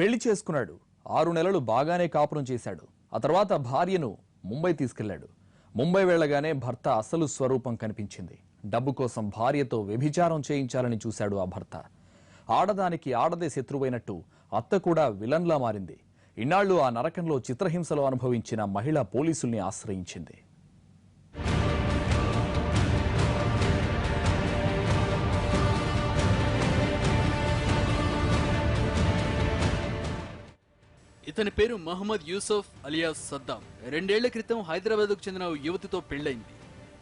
పెళ్ళి చేసుకున్నాడు. ఆరు నెలలు బాగానే కాపురం చేశాడు. ఆ తర్వాత భార్యను ముంబై తీసుకెళ్ళాడు ముంబై వెళ్ళగానే భర్త అసలు స్వరూపం కనిపించింది. డబ్బు కోసం భార్యతో వ్యభిచారం చేయించాలని చూశాడు ఆ భర్త. ఆడదానికి ఆడదే శత్రువైనట్టు అత్త కూడా విలన్లా మారింది. ఇన్నాళ్ళు ఆ నరకంలో చిత్రహింసలు అనుభవించిన మహిళ పోలీసుల్ని ఆశ్రయించింది. ఇతని పేరు మహమ్మద్ యూసఫ్ అలియాస్ సద్దాం. రెండేళ్ళ క్రితం హైదరాబాద్కు చెందిన ఓ యువతితో పెళ్ళైంది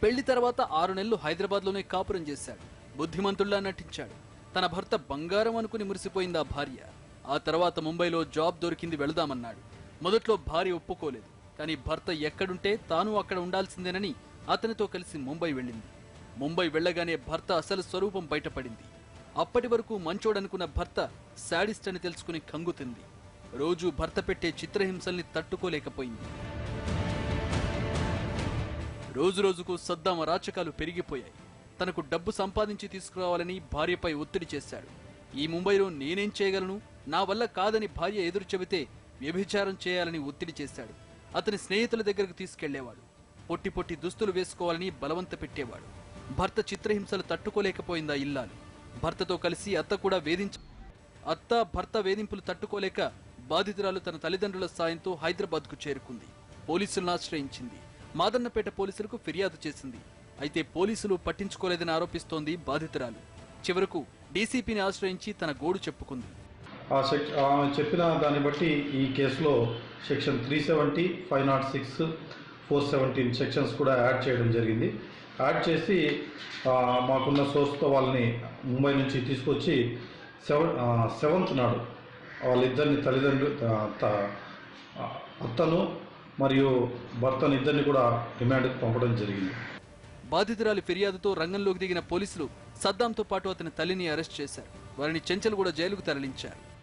పెళ్ళి తర్వాత ఆరు నెలలు హైదరాబాద్లోనే కాపురం చేశాడు. బుద్ధిమంతుల్లా నటించాడు. తన భర్త బంగారం అనుకుని మురిసిపోయింది ఆ భార్య. ఆ తర్వాత ముంబైలో జాబ్ దొరికింది వెళదామన్నాడు. మొదట్లో భార్య ఒప్పుకోలేదు. కానీ భర్త ఎక్కడుంటే తాను అక్కడ ఉండాల్సిందేనని అతనితో కలిసి ముంబై వెళ్ళింది. ముంబై వెళ్ళగానే భర్త అసలు స్వరూపం బయటపడింది. అప్పటి వరకు మంచోడనుకున్న భర్త శాడిస్ట్ అని తెలుసుకుని కంగుతింది రోజు భర్త పెట్టే చిత్రహింసల్ని తట్టుకోలేకపోయింది. రోజు రోజుకు సద్దాం అరాచకాలు పెరిగిపోయాయి. తనకు డబ్బు సంపాదించి తీసుకురావాలని భార్యపై ఒత్తిడి చేశాడు. ఈ ముంబైలో నేనేం చేయగలను? నా వల్ల కాదని భార్య ఎదురు చెబితే వ్యభిచారం చేయాలని ఒత్తిడి చేశాడు. అతని స్నేహితుల దగ్గరకు తీసుకెళ్ళేవాడు. పొట్టి పొట్టి దుస్తులు వేసుకోవాలని బలవంత పెట్టేవాడు. భర్త చిత్రహింసలు తట్టుకోలేకపోయిందా ఇల్లాలు? భర్తతో కలిసి అత్త కూడా వేధించ అత్త భర్త వేధింపులు తట్టుకోలేక బాధితురాలు తన తల్లిదండ్రుల సాయంతో హైదరాబాద్కు చేరుకుంది. పోలీసులను ఆశ్రయించింది. మాదన్నపేట పోలీసులకు ఫిర్యాదు చేసింది. అయితే పోలీసులు పట్టించుకోలేదని ఆరోపిస్తోంది బాధితురాలు. చివరకు డీసీపీని ఆశ్రయించి తన గోడు చెప్పుకుంది. ఆ ఆమె చెప్పిన దాన్ని బట్టి ఈ కేసులో section three seventy five not six four seventeen sections కూడా యాడ్ చేయడం జరిగింది. యాడ్ చేసి మాకున్న సోర్స్తో వాళ్ళని ముంబై నుంచి తీసుకొచ్చి సెవెన్ సెవెంత్ నాడు వాళ్ళిద్దరిని తల్లిదండ్రులు అత్తను మరియు భర్తను ఇద్దరిని కూడా రిమాండ్కి పంపడం జరిగింది. బాధితురాలి ఫిర్యాదుతో రంగంలోకి దిగిన పోలీసులు సద్దాంతో పాటు అతని తల్లిని అరెస్ట్ చేశారు. వారిని చెంచల్గూడ జైలుకు తరలించారు.